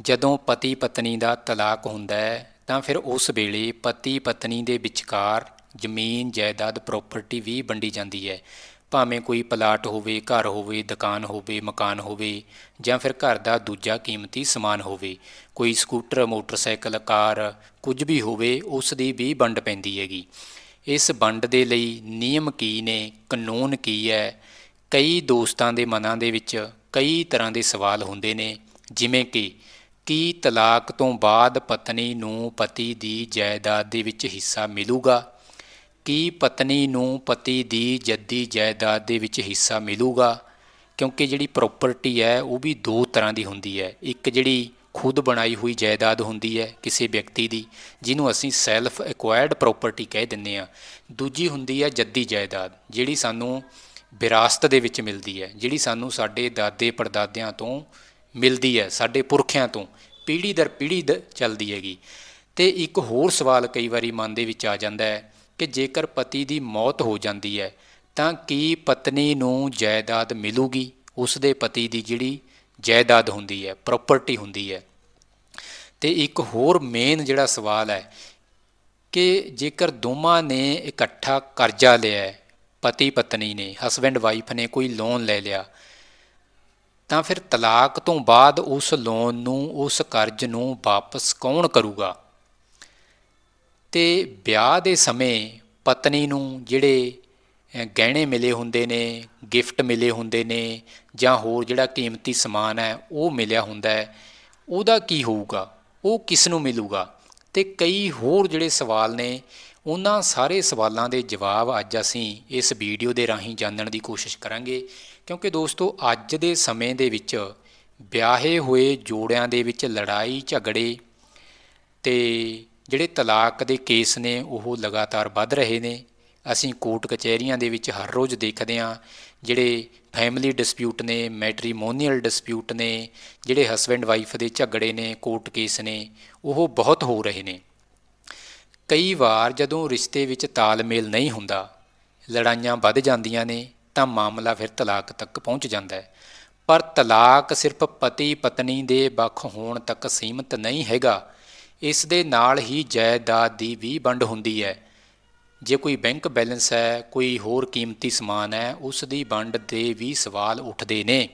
ਜਦੋਂ ਪਤੀ ਪਤਨੀ ਦਾ ਤਲਾਕ ਹੁੰਦਾ ਹੈ, ਤਾਂ ਫਿਰ ਉਸ ਵੇਲੇ ਪਤੀ ਪਤਨੀ ਦੇ ਵਿਚਕਾਰ ਜ਼ਮੀਨ, ਜਾਇਦਾਦ ਪ੍ਰਾਪਰਟੀ ਵੀ ਵੰਡੀ ਜਾਂਦੀ ਹੈ। ਭਾਵੇਂ ਕੋਈ ਪਲਾਟ ਹੋਵੇ, ਘਰ ਹੋਵੇ, ਦੁਕਾਨ ਹੋਵੇ, ਮਕਾਨ ਹੋਵੇ, ਜਾਂ ਫਿਰ ਘਰ ਦਾ ਦੂਜਾ ਕੀਮਤੀ ਸਮਾਨ ਹੋਵੇ, ਕੋਈ ਸਕੂਟਰ, ਮੋਟਰਸਾਈਕਲ, ਕਾਰ, ਕੁਝ ਵੀ ਹੋਵੇ, ਉਸ ਦੀ ਵੀ ਵੰਡ ਪੈਂਦੀ ਹੈਗੀ। ਇਸ ਵੰਡ ਦੇ ਲਈ ਨਿਯਮ ਕੀ ਨੇ, ਕਾਨੂੰਨ ਕੀ ਹੈ? ਕਈ ਦੋਸਤਾਂ ਦੇ ਮਨਾਂ ਦੇ ਵਿੱਚ ਕਈ ਤਰ੍ਹਾਂ ਦੇ ਸਵਾਲ ਹੁੰਦੇ ਨੇ, ਜਿਵੇਂ ਕਿ ਕੀ ਤਲਾਕ ਤੋਂ ਬਾਅਦ ਪਤਨੀ ਨੂੰ ਪਤੀ ਦੀ ਜਾਇਦਾਦ ਦੇ ਵਿੱਚ ਹਿੱਸਾ ਮਿਲੂਗਾ? ਕੀ ਪਤਨੀ ਨੂੰ ਪਤੀ ਦੀ ਜੱਦੀ ਜਾਇਦਾਦ ਦੇ ਵਿੱਚ ਹਿੱਸਾ ਮਿਲੂਗਾ? ਕਿਉਂਕਿ ਜਿਹੜੀ ਪ੍ਰਾਪਰਟੀ ਹੈ, ਉਹ ਵੀ ਦੋ ਤਰ੍ਹਾਂ ਦੀ ਹੁੰਦੀ ਹੈ। ਇੱਕ ਜਿਹੜੀ ਖੁਦ ਬਣਾਈ ਹੋਈ ਜਾਇਦਾਦ ਹੁੰਦੀ ਹੈ, ਕਿਸੇ ਵਿਅਕਤੀ ਦੀ, ਜਿਹਨੂੰ ਅਸੀਂ ਸੈਲਫ ਐਕਵਾਇਰਡ ਪ੍ਰਾਪਰਟੀ ਕਹਿ ਦਿੰਦੇ ਆ ਦੂਜੀ ਹੁੰਦੀ ਹੈ ਜੱਦੀ ਜਾਇਦਾਦ, ਜਿਹੜੀ ਸਾਨੂੰ ਵਿਰਾਸਤ ਦੇ ਵਿੱਚ ਮਿਲਦੀ ਹੈ, ਜਿਹੜੀ ਸਾਨੂੰ ਸਾਡੇ ਦਾਦੇ ਪੜਦਾਦਿਆਂ ਤੋਂ ਮਿਲਦੀ ਹੈ ਸਾਡੇ ਪੁਰਖਿਆਂ ਤੋਂ। ਪੀੜ੍ਹੀ ਦਰ ਪੀੜ੍ਹੀ ਦ- ਚੱਲਦੀ ਹੈਗੀ। ਤੇ ਇੱਕ ਹੋਰ ਸਵਾਲ ਕਈ ਵਾਰੀ ਮਨ ਦੇ ਵਿੱਚ ਆ ਜਾਂਦਾ ਹੈ ਕਿ ਜੇਕਰ ਪਤੀ ਦੀ ਮੌਤ ਹੋ ਜਾਂਦੀ ਹੈ, ਤਾਂ ਕੀ ਪਤਨੀ ਨੂੰ ਜਾਇਦਾਦ ਮਿਲੂਗੀ? ਉਸ ਦੇ ਪਤੀ ਦੀ ਜਿਹੜੀ ਜਾਇਦਾਦ ਹੁੰਦੀ ਹੈ ਪ੍ਰਾਪਰਟੀ ਹੁੰਦੀ ਹੈ। ਤੇ ਇੱਕ ਹੋਰ ਮੇਨ ਜਿਹੜਾ ਸਵਾਲ ਹੈ ਕਿ ਜੇਕਰ ਦੋਵਾਂ ਨੇ ਇਕੱਠਾ ਕਰਜ਼ਾ ਲਿਆ ਹੈ, ਪਤੀ ਪਤਨੀ ਨੇ ਹਸਬੈਂਡ ਵਾਈਫ ਨੇ ਕੋਈ ਲੋਨ ਲੈ ਲਿਆ ਤਾਂ ਫਿਰ ਤਲਾਕ ਤੋਂ ਬਾਅਦ ਉਸ ਲੋਨ ਨੂੰ, ਉਸ ਕਰਜ਼ ਨੂੰ ਵਾਪਸ ਕੌਣ ਕਰੂਗਾ? ਤੇ ਵਿਆਹ ਦੇ ਸਮੇਂ ਪਤਨੀ ਨੂੰ ਜਿਹੜੇ ਗਹਿਣੇ ਮਿਲੇ ਹੁੰਦੇ ਨੇ, ਗਿਫਟ ਮਿਲੇ ਹੁੰਦੇ ਨੇ, ਜਾਂ ਹੋਰ ਜਿਹੜਾ ਕੀਮਤੀ ਸਮਾਨ ਹੈ, ਉਹ ਮਿਲਿਆ ਹੁੰਦਾ ਹੈ, ਉਹਦਾ ਕੀ ਹੋਊਗਾ? ਉਹ ਕਿਸ ਨੂੰ ਮਿਲੂਗਾ? ਤੇ ਕਈ ਹੋਰ ਜਿਹੜੇ ਸਵਾਲ ਨੇ, ਉਹਨਾਂ ਸਾਰੇ ਸਵਾਲਾਂ ਦੇ ਜਵਾਬ ਅੱਜ ਅਸੀਂ ਇਸ ਵੀਡੀਓ ਦੇ ਰਾਹੀਂ ਜਾਣਨ ਦੀ ਕੋਸ਼ਿਸ਼ ਕਰਾਂਗੇ। ਕਿਉਂਕਿ ਦੋਸਤੋ, ਅੱਜ ਦੇ ਸਮੇਂ ਦੇ ਵਿੱਚ ਵਿਆਹੇ ਹੋਏ ਜੋੜਿਆਂ ਦੇ ਵਿੱਚ ਲੜਾਈ ਝਗੜੇ ਤੇ ਜਿਹੜੇ ਤਲਾਕ ਦੇ ਕੇਸ ਨੇ, ਉਹ ਲਗਾਤਾਰ ਵੱਧ ਰਹੇ ਨੇ। ਅਸੀਂ ਕੋਰਟ ਕਚਹਿਰੀਆਂ ਦੇ ਵਿੱਚ ਹਰ ਰੋਜ਼ ਦੇਖਦੇ ਹਾਂ, ਜਿਹੜੇ ਫੈਮਿਲੀ ਡਿਸਪਿਊਟ ਨੇ ਮੈਟਰੀਮੋਨੀਅਲ ਡਿਸਪਿਊਟ ਨੇ, ਜਿਹੜੇ ਹਸਬੈਂਡ ਵਾਈਫ ਦੇ ਝਗੜੇ ਨੇ ਕੋਰਟ ਕੇਸ ਨੇ, ਉਹ ਬਹੁਤ ਹੋ ਰਹੇ ਨੇ। ਕਈ ਵਾਰ ਜਦੋਂ ਰਿਸ਼ਤੇ ਵਿੱਚ ਤਾਲਮੇਲ ਨਹੀਂ ਹੁੰਦਾ, ਲੜਾਈਆਂ ਵੱਧ ਜਾਂਦੀਆਂ ਨੇ ਤਾਂ ਮਾਮਲਾ ਫਿਰ ਤਲਾਕ ਤੱਕ ਪਹੁੰਚ ਜਾਂਦਾ ਹੈ। ਪਰ ਤਲਾਕ ਸਿਰਫ ਪਤੀ ਪਤਨੀ ਦੇ ਵੱਖ ਹੋਣ ਤੱਕ ਸੀਮਿਤ ਨਹੀਂ ਹੈਗਾ। ਇਸ ਦੇ ਨਾਲ ਹੀ ਜਾਇਦਾਦ ਦੀ ਵੀ ਵੰਡ ਹੁੰਦੀ ਹੈ। ਜੇ ਕੋਈ ਬੈਂਕ ਬੈਲੈਂਸ ਹੈ, ਕੋਈ ਹੋਰ ਕੀਮਤੀ ਸਮਾਨ ਹੈ, ਉਸ ਦੀ ਵੰਡ ਦੇ ਵੀ ਸਵਾਲ ਉੱਠਦੇ ਨੇ।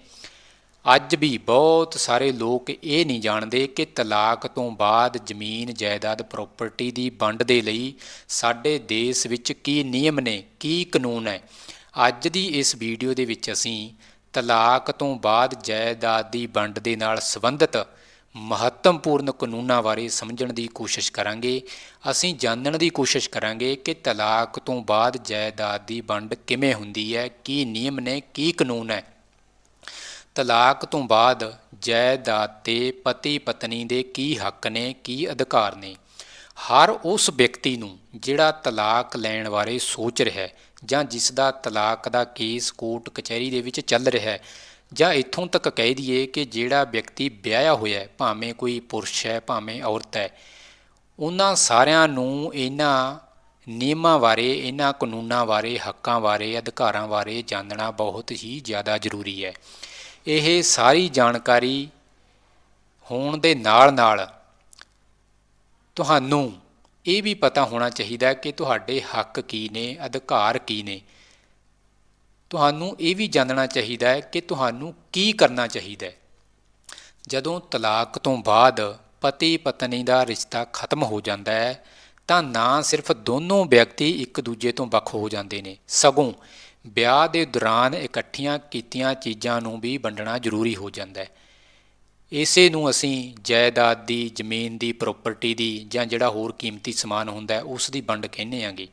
ਅੱਜ ਵੀ ਬਹੁਤ ਸਾਰੇ ਲੋਕ ਇਹ ਨਹੀਂ ਜਾਣਦੇ ਕਿ ਤਲਾਕ ਤੋਂ ਬਾਅਦ ਜ਼ਮੀਨ ਜਾਇਦਾਦ ਪ੍ਰਾਪਰਟੀ ਦੀ ਵੰਡ ਦੇ ਲਈ ਸਾਡੇ ਦੇਸ਼ ਵਿੱਚ ਕੀ ਨਿਯਮ ਨੇ, ਕੀ ਕਾਨੂੰਨ ਹੈ। ਅੱਜ ਦੀ ਇਸ ਵੀਡੀਓ ਦੇ ਵਿੱਚ ਅਸੀਂ ਤਲਾਕ ਤੋਂ ਬਾਅਦ ਜਾਇਦਾਦ ਦੀ ਵੰਡ ਦੇ ਨਾਲ ਸੰਬੰਧਿਤ ਮਹੱਤਵਪੂਰਨ ਕਾਨੂੰਨਾਂ ਬਾਰੇ ਸਮਝਣ ਦੀ ਕੋਸ਼ਿਸ਼ ਕਰਾਂਗੇ। ਅਸੀਂ ਜਾਣਨ ਦੀ ਕੋਸ਼ਿਸ਼ ਕਰਾਂਗੇ ਕਿ ਤਲਾਕ ਤੋਂ ਬਾਅਦ ਜਾਇਦਾਦ ਦੀ ਵੰਡ ਕਿਵੇਂ ਹੁੰਦੀ ਹੈ, ਕੀ ਨਿਯਮ ਨੇ, ਕੀ ਕਾਨੂੰਨ ਹੈ। ਤਲਾਕ ਤੋਂ ਬਾਅਦ ਜਾਇਦਾਦ ਤੇ ਪਤੀ ਪਤਨੀ ਦੇ ਕੀ ਹੱਕ ਨੇ, ਕੀ ਅਧਿਕਾਰ ਨੇ। ਹਰ ਉਸ ਵਿਅਕਤੀ ਨੂੰ ਜਿਹੜਾ ਤਲਾਕ ਲੈਣ ਬਾਰੇ ਸੋਚ ਰਿਹਾ ਹੈ ਜਾਂ ਜਿਸ ਦਾ ਤਲਾਕ ਦਾ ਕੇਸ ਕੋਰਟ ਕਚਹਿਰੀ ਦੇ ਵਿੱਚ ਚੱਲ ਰਿਹਾ ਹੈ, ਜਾਂ ਇੱਥੋਂ ਤੱਕ ਕਹਿ ਦਈਏ ਕਿ ਜਿਹੜਾ ਵਿਅਕਤੀ ਵਿਆਹਿਆ ਹੋਇਆ ਹੈ, ਭਾਵੇਂ ਕੋਈ ਪੁਰਸ਼ ਹੈ, ਭਾਵੇਂ ਔਰਤ ਹੈ, ਉਹਨਾਂ ਸਾਰਿਆਂ ਨੂੰ ਇਹਨਾਂ ਨਿਯਮਾਂ ਬਾਰੇ, ਇਹਨਾਂ ਕਾਨੂੰਨਾਂ ਬਾਰੇ, ਹੱਕਾਂ ਬਾਰੇ, ਅਧਿਕਾਰਾਂ ਬਾਰੇ ਜਾਣਨਾ ਬਹੁਤ ਹੀ ਜ਼ਿਆਦਾ ਜ਼ਰੂਰੀ ਹੈ। ਇਹ ਸਾਰੀ ਜਾਣਕਾਰੀ ਹੋਣ ਦੇ ਨਾਲ-ਨਾਲ ਤੁਹਾਨੂੰ ਇਹ ਵੀ ਪਤਾ ਹੋਣਾ ਚਾਹੀਦਾ ਕਿ ਤੁਹਾਡੇ ਹੱਕ ਕੀ ਨੇ, ਅਧਿਕਾਰ ਕੀ ਨੇ। ਤੁਹਾਨੂੰ ਇਹ ਵੀ ਜਾਣਨਾ ਚਾਹੀਦਾ ਹੈ ਕਿ ਤੁਹਾਨੂੰ ਕੀ ਕਰਨਾ ਚਾਹੀਦਾ ਹੈ। ਜਦੋਂ ਤਲਾਕ ਤੋਂ ਬਾਅਦ ਪਤੀ ਪਤਨੀ ਦਾ ਰਿਸ਼ਤਾ ਖਤਮ ਹੋ ਜਾਂਦਾ ਹੈ, ਤਾਂ ਨਾ ਸਿਰਫ ਦੋਨੋਂ ਵਿਅਕਤੀ ਇੱਕ ਦੂਜੇ ਤੋਂ ਵੱਖ ਹੋ ਜਾਂਦੇ ਨੇ। ਸਗੋਂ ਵਿਆਹ ਦੇ ਦੌਰਾਨ ਇਕੱਠੀਆਂ ਕੀਤੀਆਂ ਚੀਜ਼ਾਂ ਨੂੰ ਵੀ ਵੰਡਣਾ ਜ਼ਰੂਰੀ ਹੋ ਜਾਂਦਾ ਹੈ। ਇਸੇ ਨੂੰ ਅਸੀਂ ਜਾਇਦਾਦ ਦੀ, ਜ਼ਮੀਨ ਦੀ ਪ੍ਰਾਪਰਟੀ ਦੀ ਜਾਂ ਜਿਹੜਾ ਹੋਰ ਕੀਮਤੀ ਸਮਾਨ ਹੁੰਦਾ ਹੈ, ਉਸ ਦੀ ਵੰਡ ਕਹਿੰਦੇ ਆਂਗੇ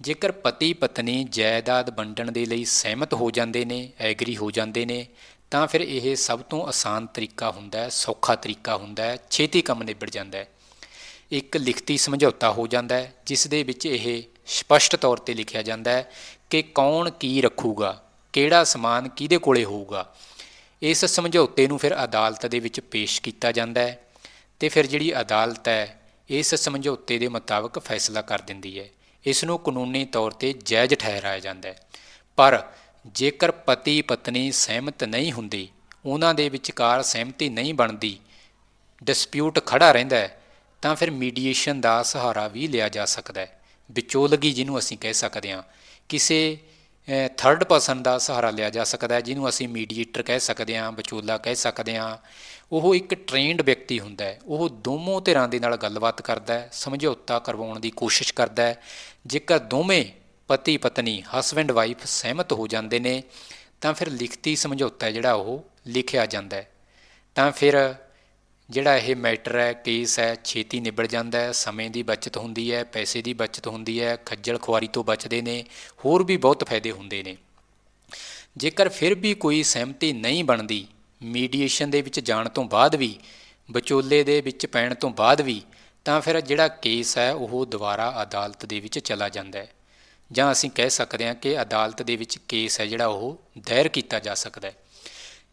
ਜੇਕਰ ਪਤੀ ਪਤਨੀ ਜਾਇਦਾਦ ਵੰਡਣ ਦੇ ਲਈ ਸਹਿਮਤ ਹੋ ਜਾਂਦੇ ਨੇ ਐਗਰੀ ਹੋ ਜਾਂਦੇ ਨੇ, ਤਾਂ ਫਿਰ ਇਹ ਸਭ ਤੋਂ ਆਸਾਨ ਤਰੀਕਾ ਹੁੰਦਾ ਹੈ, ਸੌਖਾ ਤਰੀਕਾ ਹੁੰਦਾ ਹੈ, ਛੇਤੀ ਕੰਮ ਨਿਬੜ ਜਾਂਦਾ ਹੈ। ਇੱਕ ਲਿਖਤੀ ਸਮਝੌਤਾ ਹੋ ਜਾਂਦਾ ਹੈ, ਜਿਸ ਦੇ ਵਿੱਚ ਇਹ ਸਪਸ਼ਟ ਤੌਰ ਤੇ ਲਿਖਿਆ ਜਾਂਦਾ ਹੈ ਕਿ ਕੌਣ ਕੀ ਰੱਖੂਗਾ, ਕਿਹੜਾ ਸਮਾਨ ਕਿਹਦੇ ਕੋਲੇ ਹੋਊਗਾ। ਇਸ ਸਮਝੌਤੇ ਨੂੰ ਫਿਰ ਅਦਾਲਤ ਦੇ ਵਿੱਚ ਪੇਸ਼ ਕੀਤਾ ਜਾਂਦਾ ਹੈ ਤੇ ਫਿਰ ਜਿਹੜੀ ਅਦਾਲਤ ਹੈ, ਇਸ ਸਮਝੌਤੇ ਦੇ ਮੁਤਾਬਕ ਫੈਸਲਾ ਕਰ ਦਿੰਦੀ ਹੈ। ਇਸ ਨੂੰ ਕਾਨੂੰਨੀ ਤੌਰ ਤੇ ਜਾਇਜ਼ ਠਹਿਰਾਇਆ ਜਾਂਦਾ ਹੈ। ਪਰ ਜੇਕਰ ਪਤੀ ਪਤਨੀ ਸਹਿਮਤ ਨਹੀਂ ਹੁੰਦੇ, ਉਹਨਾਂ ਦੇ ਵਿਚਕਾਰ ਸਹਿਮਤੀ ਨਹੀਂ ਬਣਦੀ, ਡਿਸਪਿਊਟ ਖੜਾ ਰਹਿੰਦਾ ਹੈ, ਤਾਂ ਫਿਰ ਮੀਡੀਏਸ਼ਨ ਦਾ ਸਹਾਰਾ ਵੀ ਲਿਆ ਜਾ ਸਕਦਾ ਹੈ। ਵਿਚੋਲਗੀ ਜਿਹਨੂੰ ਅਸੀਂ ਕਹਿ ਸਕਦੇ ਹਾਂ, ਕਿਸੇ ਥਰਡ ਪਰਸਨ ਦਾ ਸਹਾਰਾ ਲਿਆ ਜਾ ਸਕਦਾ ਹੈ, ਜਿਹਨੂੰ ਅਸੀਂ ਮੀਡੀਏਟਰ ਕਹਿ ਸਕਦੇ ਹਾਂ, ਵਿਚੋਲਾ ਕਹਿ ਸਕਦੇ ਹਾਂ। ਉਹ ਇੱਕ ਟ੍ਰੇਨਡ ਵਿਅਕਤੀ ਹੁੰਦਾ ਹੈ। ਉਹ ਦੋਵੇਂ ਧਿਰਾਂ ਦੇ ਨਾਲ ਗੱਲਬਾਤ ਕਰਦਾ ਹੈ, ਸਮਝੌਤਾ ਕਰਵਾਉਣ ਦੀ ਕੋਸ਼ਿਸ਼ ਕਰਦਾ ਹੈ। ਜੇਕਰ ਦੋਵੇਂ ਪਤੀ ਪਤਨੀ ਹਸਬੈਂਡ ਵਾਈਫ ਸਹਿਮਤ ਹੋ ਜਾਂਦੇ ਨੇ, ਤਾਂ ਫਿਰ ਲਿਖਤੀ ਸਮਝੌਤਾ ਜਿਹੜਾ ਉਹ ਲਿਖਿਆ ਜਾਂਦਾ ਹੈ। ਤਾਂ ਫਿਰ ਜਿਹੜਾ ਇਹ ਮੈਟਰ ਹੈ, ਕੇਸ ਹੈ, ਛੇਤੀ ਨਿਬੜ ਜਾਂਦਾ ਹੈ, ਸਮੇਂ ਦੀ ਬਚਤ ਹੁੰਦੀ ਹੈ, ਪੈਸੇ ਦੀ ਬਚਤ ਹੁੰਦੀ ਹੈ, ਖੱਜਲ ਖੁਆਰੀ ਤੋਂ ਬਚਦੇ ਨੇ, ਹੋਰ ਵੀ ਬਹੁਤ ਫਾਇਦੇ ਹੁੰਦੇ ਨੇ। ਜੇਕਰ ਫਿਰ ਵੀ ਕੋਈ ਸਹਿਮਤੀ ਨਹੀਂ ਬਣਦੀ, ਮੀਡੀਏਸ਼ਨ ਦੇ ਵਿੱਚ ਜਾਣ ਤੋਂ ਬਾਅਦ ਵੀ, ਵਿਚੋਲੇ ਦੇ ਵਿੱਚ ਪੈਣ ਤੋਂ ਬਾਅਦ ਵੀ, ਤਾਂ ਫਿਰ ਜਿਹੜਾ ਕੇਸ ਹੈ, ਉਹ ਦੁਬਾਰਾ ਅਦਾਲਤ ਦੇ ਵਿੱਚ ਚਲਾ ਜਾਂਦਾ ਹੈ। ਜਾਂ ਅਸੀਂ ਕਹਿ ਸਕਦੇ ਹਾਂ ਕਿ ਅਦਾਲਤ ਦੇ ਵਿੱਚ ਕੇਸ ਹੈ ਜਿਹੜਾ ਉਹ ਦਾਇਰ ਕੀਤਾ ਜਾ ਸਕਦਾ ਹੈ।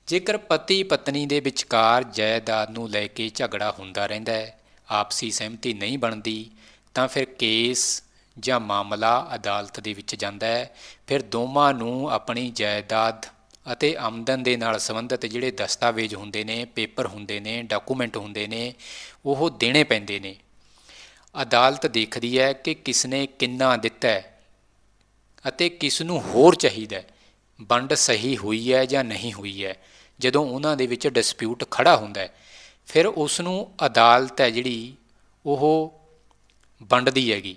ਜੇਕਰ ਪਤੀ ਪਤਨੀ ਦੇ ਵਿਚਕਾਰ ਜਾਇਦਾਦ ਨੂੰ ਲੈ ਕੇ ਝਗੜਾ ਹੁੰਦਾ ਰਹਿੰਦਾ ਹੈ, ਆਪਸੀ ਸਹਿਮਤੀ ਨਹੀਂ ਬਣਦੀ, ਤਾਂ ਫਿਰ ਕੇਸ ਜਾਂ ਮਾਮਲਾ ਅਦਾਲਤ ਦੇ ਵਿੱਚ ਜਾਂਦਾ ਹੈ। ਫਿਰ ਦੋਵਾਂ ਨੂੰ ਆਪਣੀ ਜਾਇਦਾਦ ਅਤੇ ਆਮਦਨ ਦੇ ਨਾਲ ਸੰਬੰਧਿਤ ਜਿਹੜੇ ਦਸਤਾਵੇਜ਼ ਹੁੰਦੇ ਨੇ, ਪੇਪਰ ਹੁੰਦੇ ਨੇ, ਡਾਕੂਮੈਂਟ ਹੁੰਦੇ ਨੇ, ਉਹ ਦੇਣੇ ਪੈਂਦੇ ਨੇ। ਅਦਾਲਤ ਦੇਖਦੀ ਹੈ ਕਿ ਕਿਸਨੇ ਕਿੰਨਾ ਦਿੱਤਾ ਹੈ ਅਤੇ ਕਿਸ ਨੂੰ ਹੋਰ ਚਾਹੀਦਾ ਵੰਡ ਸਹੀ ਹੋਈ ਹੈ ਜਾਂ ਨਹੀਂ ਹੋਈ ਹੈ। ਜਦੋਂ ਉਹਨਾਂ ਦੇ ਵਿੱਚ ਡਿਸਪਿਊਟ ਖੜਾ ਹੁੰਦਾ ਹੈ, ਫਿਰ ਉਸ ਨੂੰ ਅਦਾਲਤ ਹੈ ਜਿਹੜੀ ਉਹ ਵੰਡਦੀ ਹੈਗੀ।